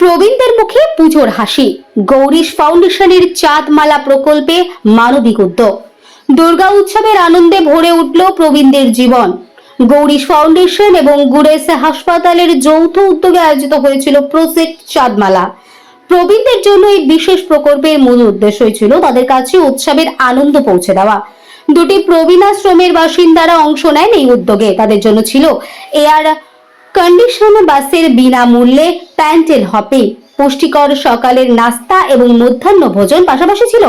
প্রবীণদের মুখে পুজোর হাসি। গৌরীশ ফাউন্ডেশনের চাঁদমালা প্রকল্পে মানবিক উদ্যোগ। দুর্গা উৎসবের আনন্দে ভরে উঠল প্রবীণদের জীবন। গৌরীশ ফাউন্ডেশন এবং গুরেস হাসপাতালের যৌথ উদ্যোগে আয়োজিত হয়েছিল প্রজেক্ট চাঁদমালা। প্রবীণদের জন্য এই বিশেষ প্রকল্পের মূল উদ্দেশ্যই ছিল তাদের কাছে উৎসবের আনন্দ পৌঁছে দেওয়া। দুটি প্রবীণ আশ্রমের বাসিন্দারা অংশ নেন এই উদ্যোগে। তাদের জন্য ছিল এয়ার কন্ডিশন বাসের বিনামূল্যে প্যান্টেল হপে। পুষ্টিকর সকালের নাস্তা এবং মধ্যাহ্ন ভোজন পাশাপাশি ছিল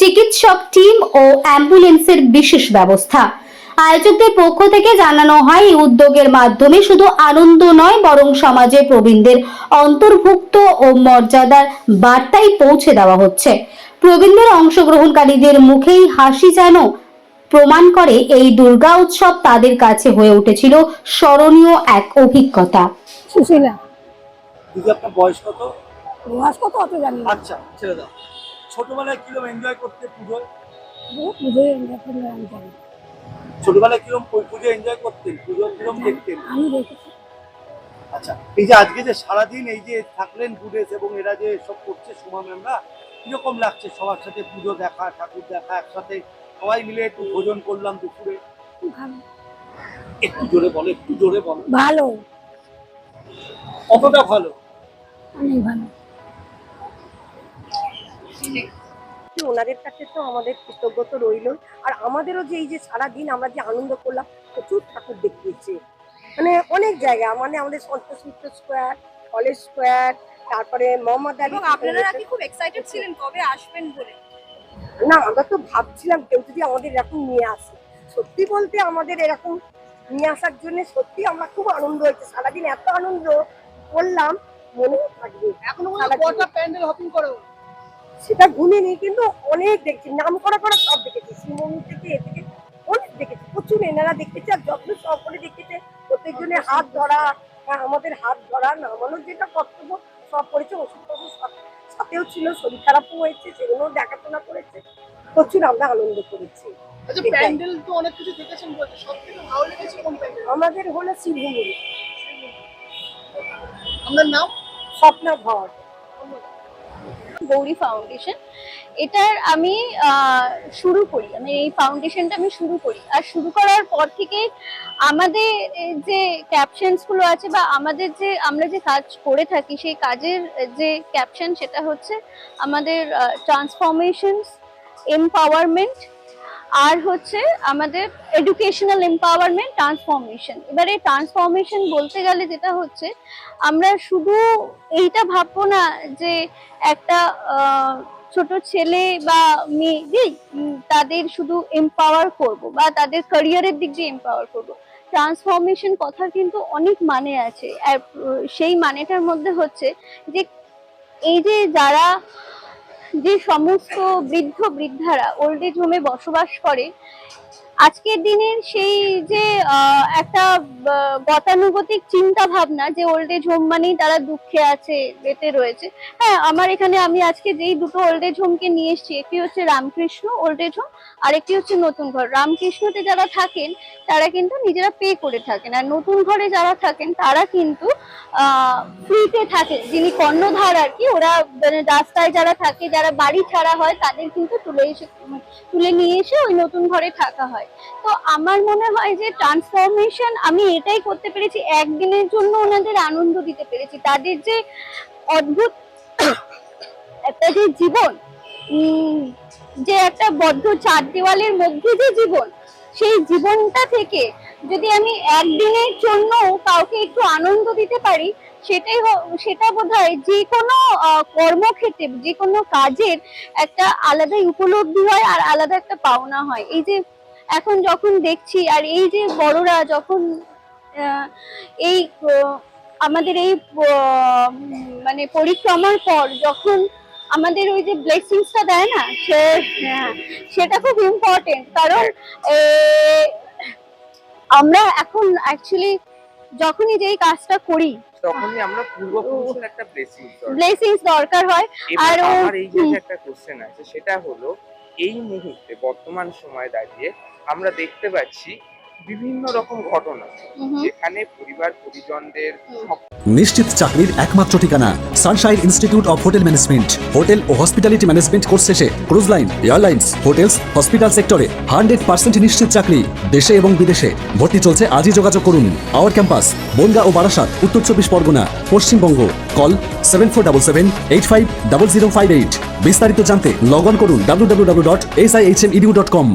চিকিৎসক টিম ও অ্যাম্বুলেন্সের বিশেষ ব্যবস্থা। আয়োজকদের পক্ষ থেকে জানানো হয়, এই উদ্যোগের মাধ্যমে শুধু আনন্দ নয়, বরং সমাজে প্রবীণদের অন্তর্ভুক্ত ও মর্যাদার বার্তাই পৌঁছে দেওয়া হচ্ছে। প্রবীণদের অংশগ্রহণকারীদের মুখেই হাসি যেন প্রমাণ করে এই দুর্গা উৎসব তাদের কাছে হয়ে উঠেছিল স্মরণীয় এক অভিজ্ঞতা। সুশীলা। দিদি আপনার বয়স কত? বয়স কত অত জানি না। আচ্ছা ছেড়ে দাও। ছোটবেলায় কিরম এনজয় করতে পুজোয়? বহুত বুঝে এখন আমি জানি ছোটবেলায় কিরম পু- পুজো এনজয় করতেন? পুজো কিরম দেখতেন? আমি দেখেছি। আচ্ছা এই যে আজকে যে সারাদিন এই যে থাকলেন বুডেস এবং এরা যে সব করছে সুমা ম্যামরা কীরকম লাগছে সবার সাথে পুজো দেখা ঠাকুর দেখা একসাথে সবাই মিলে একটু ভোজন করলাম দুপুরে। একটু জোরে বলো একটু জোরে বলো। ভালো। কতটা ভালো। অনেক ভালো। ওনাদের কাছে তো আমাদের কৃতজ্ঞত রইল। আর আমাদেরও যে এই যে সারাদিন আমরা যে আনন্দ করলাম প্রচুর ঠাকুর দেখিয়েছে। মানে অনেক জায়গা মানে আমাদের Santosh Mitra square college square তারপরে মোহাম্মদ আলী আপনারা নাকি খুব এক্সাইটেড ছিলেন কবে আসবেন বলে। না আমরা তো ভাবছিলাম কেউ যদি আমাদের এরকম নিয়ে আসে। সত্যি বলতে আমাদের এরকম নিয়ে আসার জন্য সত্যি আমরা খুব আনন্দ হয়েছে। সারাদিন এত আনন্দ করলাম মনেও থাকবে। সেটা গুনিনি কিন্তু অনেক দেখছি। নাম করা করা সব দেখেছি। শ্রীমন্দির থেকে এ থেকে অনেক দেখেছি। প্রচুর এনারা দেখেছে আর যত্ন সহকারে দেখেছে। প্রত্যেকজনের হাত ধরা আমাদের হাত ধরা নামানোর যেটা কর্তব্য সব করেছে। ওষুধ সব- সাথেও ছিল শরীর খারাপও হয়েছে সেগুলো দেখাশোনা করেছে প্রচুর আমরা আনন্দ করেছি। আচ্ছা আমাদের হলো শিবভূমি। আপনার নাম? স্বপ্না ভর গৌরী ফাউন্ডেশন এটার আমি শুরু করি। আমি এই ফাউন্ডেশনটা আমি শুরু করি। আর শুরু করার পর থেকে আমাদের যে ক্যাপশনসগুলো আছে বা আমাদের যে, আমরা যে কাজ করে থাকি, সেই কাজের যে ক্যাপশন সেটা হচ্ছে আমাদের ট্রান্সফরমেশনস এম্পাওয়ারমেন্ট আর হচ্ছে আমাদের এডুকেশনাল এম্পাওয়ারমেন্ট ট্রান্সফরমেশন এবারে ট্রান্সফরমেশন বলতে গেলে যেটা হচ্ছে আমরা শুধু এইটা ভাববো না যে একটা ছোট ছেলে বা উম, তাদের শুধু এম্পাওয়ার করব বা তাদের ক্যারিয়ারের দিক দিয়ে এম্পাওয়ার করব। ট্রান্সফরমেশন কথার কিন্তু অনেক মানে আছে। সেই মানেটার মধ্যে হচ্ছে যে এই যে যারা যে সমস্ত বৃদ্ধ বৃদ্ধারা ওল্ড এজ হোমে বসবাস করে আজকের দিনের সেই যে একটা গতানুগতিক চিন্তা ভাবনা যে ওল্ড এজ হোম মানেই তারা দুঃখে আছে বেঁচে রয়েছে। হ্যাঁ আমার এখানে আমি আজকে যেই দুটো ওল্ড এজ হোমকে নিয়ে এসেছি, একটি হচ্ছে রামকৃষ্ণ ওল্ড এজ হোম আর একটি হচ্ছে নতুন ঘর। রামকৃষ্ণতে যারা থাকেন, তারা কিন্তু নিজেরা পে করে থাকেন। আর নতুন ঘরে যারা থাকেন, তারা কিন্তু ফ্রিতে থাকেন যিনি কর্ণধার আর কি, ওরা মানে রাস্তায় যারা থাকে, যারা বাড়ি ছাড়া হয়, তাদের কিন্তু তুলে এসে, তুলে নিয়ে এসে ওই নতুন ঘরে থাকা হয়। তো আমার মনে হয় যে ট্রান্সফরমেশন আমি এটাই করতে পেরেছি, একদিনের জন্য ওনাদের আনন্দ দিতে পেরেছি। তাদের যে অদ্ভুত একটা যে জীবন যে একটা বদ্ধ চার দেওয়ালের মধ্যে যে জীবন, সেই জীবনটা থেকে যদি আমি একদিনের জন্য কাউকে একটু আনন্দ দিতে পারি, সেটাই সেটা বোধহয় যে কোনো কর্মক্ষেত্রে, যে কোনো কাজের একটা আলাদাই উপলব্ধি হয় আর আলাদা একটা পাওনা হয়। এই যে এখন যখন দেখছি আর এই যে বড়রা যখন এই আমাদের এই মানে পরিক্রমার পর যখন আমাদের ওই যে ব্লেসিংসটা দেয় না সে হ্যাঁ, সেটা খুব ইম্পর্টেন্ট কারণ আমরা এখন অ্যাকচুয়ালি যখনই যেই কাজটা করি তখনই আমরা পূর্বপুরুষের একটা ব্লেসিং ব্লেসিংস দরকার হয় আর আমার এই যে একটা কোশ্চেন আছে সেটা হলো এই মুহূর্তে বর্তমান সময় দাঁড়িয়ে আমরা দেখতে পাচ্ছি বিভিন্ন রকম ঘটনা যেখানে পরিবার পরিজনদের নিশ্চিত চাকরির একমাত্র ঠিকানা sunshine institute of hotel management. Hotel O hospitality management course শেষে cruise line airlines hotels hospital সেক্টরে হান্ড্রেড পার্সেন্ট নিশ্চিত চাকরি দেশে এবং বিদেশে। ভর্তি চলছে আজই যোগাযোগ করুন। আওয়ার ক্যাম্পাস বনগা ও বারাসাত উত্তর চব্বিশ Parganas Paschimbanga. Call seven four double seven eight five double zero five eight বিস্তারিত জানতে লগ অন করুন W W W dot S I H M edu dot com